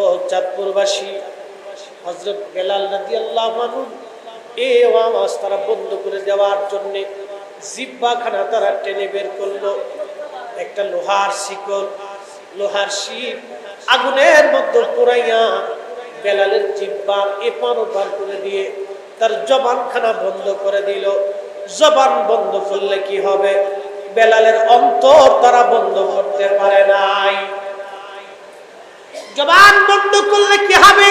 ও চাঁদপুরবাসী হজরত বেলাল রাজি আল্লাহ এ আওয়াজ তারা বন্ধ করে দেওয়ার জন্যে জিব্বাখানা তারা টেনে বের করল। একটা লোহার শিকল, লোহার শিপ, আগুনের মধ্যে পোড়াইয়া বেলালের জিব্বা এপার ওপার করে দিয়ে তার জবানখানা বন্ধ করে দিল। জবান বন্ধ করলে কি হবে? বেলালের অন্তর তারা বন্ধ করতে পারে নাই। জবান বন্ধ করলে কি হবে?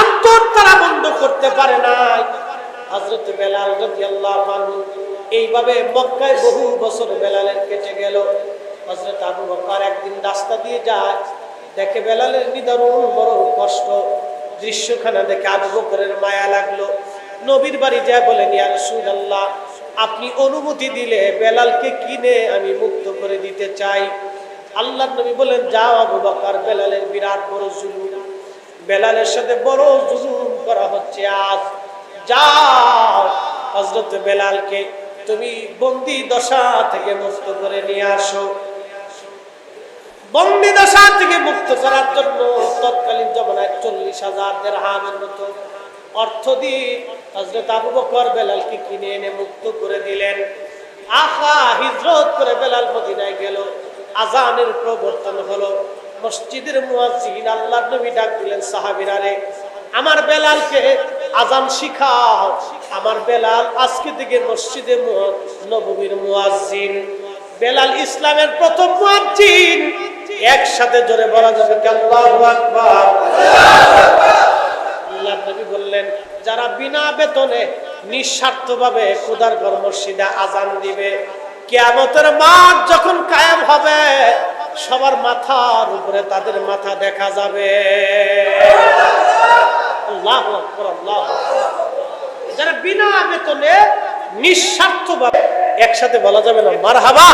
অন্তর তারা বন্ধ করতে পারে না হজরত বেলাল রাদিয়াল্লাহু আনহু এইভাবে মক্কায় বহু বছর বেলালের কেটে গেল। হজরত আবু বকর একদিন রাস্তা দিয়ে যায়, দেখে বেলালের নিদারুণ বড় কষ্ট। দৃশ্যখানা দেখে আবু বকরের মায়া লাগল। নবীর বাড়ি যা বলেন, ইয়া রাসূলুল্লাহ, আপনি অনুমতি দিলে বেলালকে কিনে আমি মুক্ত করে দিতে চাই। আল্লাহ নবী বলেন, যাও আবু বকর বেলালের বিরাট বড় জুলুম। বেলালের সাথে বড় জুলুম করা হচ্ছে আজ। যাও হজরত বেলালকে তুমি বন্দি দশা থেকে মুক্ত করে নিয়ে আসো। বন্দি দশা থেকে মুক্ত করার জন্য তৎকালীন জমানায় চল্লিশ হাজার দেড়হামের মতো অর্থ দিয়ে হজরত আবু বকর বেলালকে কিনে এনে মুক্ত করে দিলেন। আহা হিজরত করে বেলাল মদিনায় গেল। আজানের প্রবর্তন হলো। মসজিদের মুয়াজ্জিন আল্লাহ নবী ডাক দিলেন, সাহাবীরা রে, আমার বেলালকে আজান শিখাও। আমার বেলাল আজকে থেকে মসজিদে নববীর মুয়াজ্জিন। বেলাল ইসলামের প্রথম মুয়াজ্জিন। একসাথে জোরে বলা যাবে আল্লাহু আকবার। আল্লাহ নবী বললেন, যারা বিনা বেতনে নিঃস্বার্থভাবে খুদার ঘর মসজিদে আজান দিবে কিয়ামতের মাঠ যখন কায়েম হবে, সবার মাথার উপরে তাদের মাথা দেখা যাবে। যারা বিনা বেতনে নিঃস্বার্থভাবে একসাথে বলা যাবে না, মারহাবা।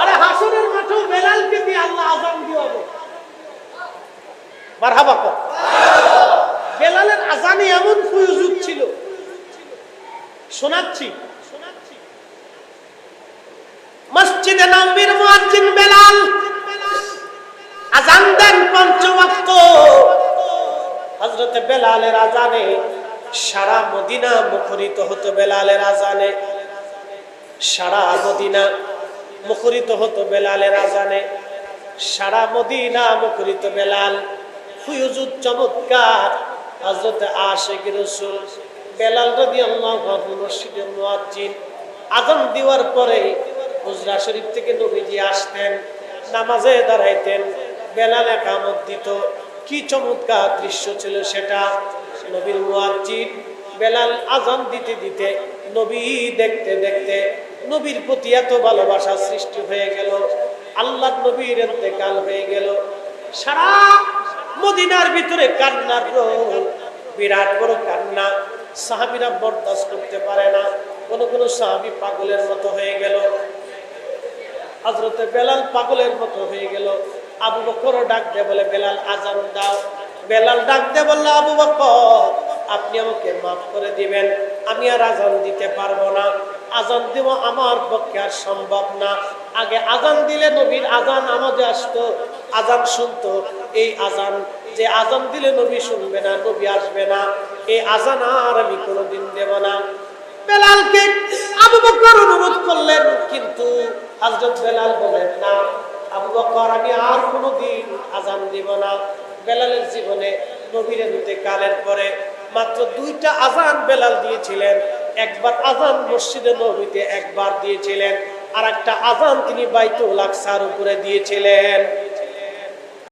আরে হাসনের মাঠেও বেলালকে দিয়ে আল্লাহ আজান দিওয়াবে মারহাবা কর। বেলালের আজানে এমন প্রয়োজন ছিল, শোনাচ্ছি। মসজিদে নবীর মুয়াজ্জিন বেলাল। আজান দেন পঞ্চ ওয়াক্ত হযরতে বেলালের আজানে সারা মদিনা মুখরিত হতো বেলালের আজানে। সারা মদিনা মুখরিত হতো বেলালের আজানে। সারা মদিনা মুখরিত বেলাল। হুজুর চমৎকার। হযরত আশিক রাসূল বেলাল রাদিয়াল্লাহু আনহু মসজিদের মুয়াজ্জিন। আজান দেওয়ার পরে হুজরা শরীফ থেকে নবীজি আসতেন, নামাজে দাঁড়াইতেন, বেলাল একামত দিত। কি চমৎকার দৃশ্য ছিল সেটা। নবীর মুয়াজ্জিন বেলাল আজান দিতে দিতে নবী দেখতে দেখতে নবীর প্রতি এত ভালোবাসা সৃষ্টি হয়ে গেল। আল্লাহ নবীর এতেকাল হয়ে গেল। সারা মদিনার ভিতরে কান্নার বিরাট বড় কান্না। সাহাবিরা বরদাস্ত করতে পারে না। কোনো কোনো সাহাবি পাগলের মতো হয়ে গেল। হজরতে বেলাল পাগলের মতো হয়ে গেল। আবু বকর ডাক দে বলে, বেলাল, আজান দাও। বেলাল ডাক দে বলল, আবু বকর, আপনি আমাকে মাফ করে দিবেন। আমি আর আজান দিতে পারব না। আজান দিব আমার পক্ষে আর সম্ভব না। আগে আজান দিলে নবীর আজান আমাদের আসতো। আজান শুনতো। এই আজান, যে আজান দিলে নবী শুনবে না, নবী আসবে না। এই আজান আর আমি কোনোদিন দেব না। বেলালকে আবু বকর অনুরোধ করলেন, কিন্তু হযরত বেলাল বলেন, না, আবু বকর, আমি আর কোনোদিন আজান দিব না। বেলালের জীবনে নবীর কালের পরে মাত্র দুইটা আজান বেলাল দিয়েছিলেন। একবার আজান মসজিদে নবীতে একবার দিয়েছিলেন। আর একটা আজান তিনি বাইতুল আকসার উপরে দিয়েছিলেন।